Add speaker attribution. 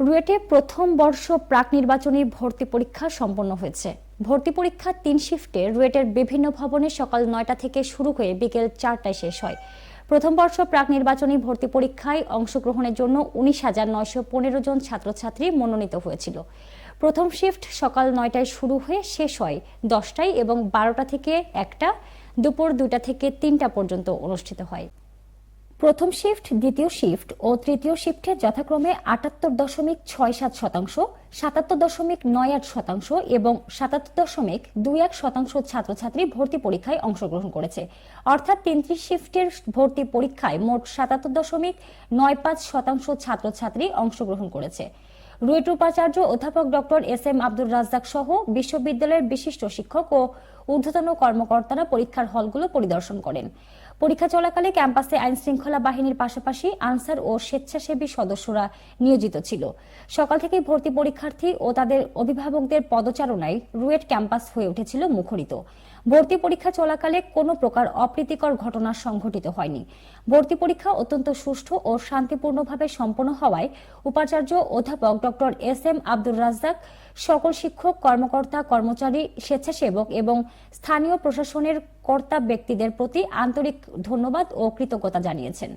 Speaker 1: রুয়েটে প্রথম বর্ষ প্রাক নির্বাচনী ভর্তি পরীক্ষা সম্পন্ন হয়েছে। ভর্তি পরীক্ষা তিন শিফটে রুয়েটের বিভিন্ন ভবনে সকাল নয়টা থেকে শুরু হয়ে বিকেল চারটায় শেষ হয়। প্রথম বর্ষ প্রাক নির্বাচনী ভর্তি পরীক্ষায় অংশগ্রহণের জন্য উনিশ হাজার নয়শো পনেরো জন ছাত্রছাত্রী মনোনীত হয়েছিল। প্রথম শিফট সকাল নয়টায় শুরু হয়ে শেষ হয় দশটায় এবং বারোটা থেকে একটা, দুপুর দুটা থেকে তিনটা পর্যন্ত অনুষ্ঠিত হয়। প্রথম শিফট দ্বিতীয় শিফট ও তৃতীয় শিফটে যথাক্রমে আটাত্তর দশমিক ছয় সাত শতাংশ, সাতাত্তর দশমিক নয় আট শতাংশ এবং সাতাত্তর দশমিক দুই এক শতাংশ ছাত্রছাত্রী ভর্তি পরীক্ষায় অংশগ্রহণ করেছে। অর্থাৎ তিনটি শিফটের ভর্তি পরীক্ষায় মোট সাতাত্তর দশমিক নয় পাঁচ শতাংশ ছাত্রছাত্রী অংশগ্রহণ করেছে। রুয়েট উপাচার্য অধ্যাপক doctor S M Abdur Razzak সহ বিশ্ববিদ্যালয়ের বিশিষ্ট শিক্ষক ও ঊর্ধ্বতন কর্মকর্তারা পরীক্ষার হলগুলো পরিদর্শন করেন। পরীক্ষা চলাকালে ক্যাম্পাসে আইন শৃঙ্খলা বাহিনীর পাশাপাশি আনসার ও স্বেচ্ছাসেবী সদস্যরা নিয়োজিত ছিল। সকাল থেকে ভর্তি পরীক্ষার্থী ও তাদের অভিভাবকদের পদচারণায় রুয়েট ক্যাম্পাস হয়ে উঠেছিল মুখরিত। ভর্তি পরীক্ষা চলাকালে কোনো প্রকার অপ্রীতিকর ঘটনা সংঘটিত হয়নি। ভর্তি পরীক্ষা অত্যন্ত সুষ্ঠু ও শান্তিপূর্ণভাবে সম্পন্ন হওয়ায় উপাচার্য অধ্যাপক doctor S M Abdur Razzak, সকল শিক্ষক, কর্মকর্তা, কর্মচারী, স্বেচ্ছাসেবক এবং স্থানীয় প্রশাসনের কর্তা ব্যক্তিদের প্রতি আন্তরিক ধন্যবাদ ও কৃতজ্ঞতা জানিয়েছেন।